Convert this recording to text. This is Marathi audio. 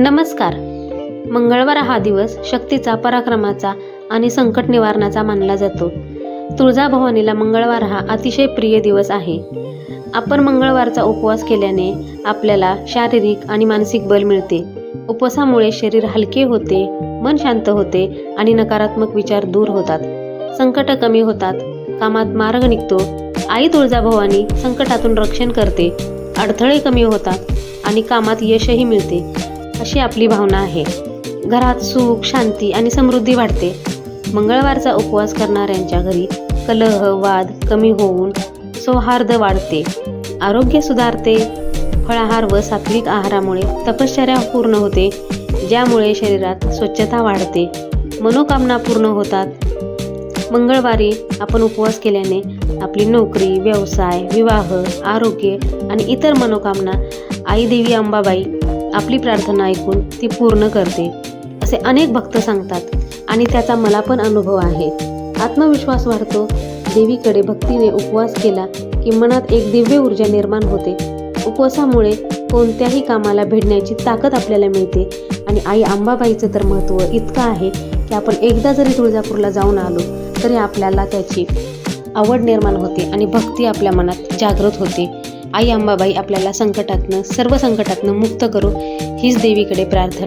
नमस्कार. मंगळवार हा दिवस शक्तीचा पराक्रमाचा आणि संकट निवारणाचा मानला जातो. तुळजाभवानीला मंगळवार हा अतिशय प्रिय दिवस आहे. आपण मंगळवारचा उपवास केल्याने आपल्याला शारीरिक आणि मानसिक बल मिळते. उपवासामुळे शरीर हलके होते मन शांत होते आणि नकारात्मक विचार दूर होतात. संकट कमी होतात कामात मार्ग निघतो. आई तुळजाभवानी संकटातून रक्षण करते अडथळे कमी होतात आणि कामात यशही मिळते. अशी आपली भावना आहे. घरात सुख शांती आणि समृद्धी वाढते. मंगळवारचा उपवास करणाऱ्यांच्या घरी कलह वाद कमी होऊन सौहार्द वाढते. आरोग्य सुधारते. फळाहार व सात्विक आहारामुळे तपश्चर्या पूर्ण होते ज्यामुळे शरीरात स्वच्छता वाढते. मनोकामना पूर्ण होतात. मंगळवारी आपण उपवास केल्याने आपली नोकरी व्यवसाय विवाह आरोग्य आणि इतर मनोकामना आई देवी अंबाबाई आपली प्रार्थना ऐकून ती पूर्ण करते असे अनेक भक्त सांगतात. आणि त्याचा मला पण अनुभव आहे. आत्मविश्वास वाढतो. देवीकडे भक्तीने उपवास केला की मनात एक दिव्य ऊर्जा निर्माण होते. उपवासामुळे कोणत्याही कामाला भिडण्याची ताकद आपल्याला मिळते. आणि आई अंबाबाईचं तर महत्त्व इतकं आहे की आपण एकदा जरी तुळजापूरला जाऊन आलो तरी आपल्याला त्याची आवड निर्माण होते आणि भक्ती आपल्या मनात जागृत होते. आई अंबाबाई आपल्याला संकटातनं सर्व संकटातनं मुक्त करू हीच देवीकडे प्रार्थना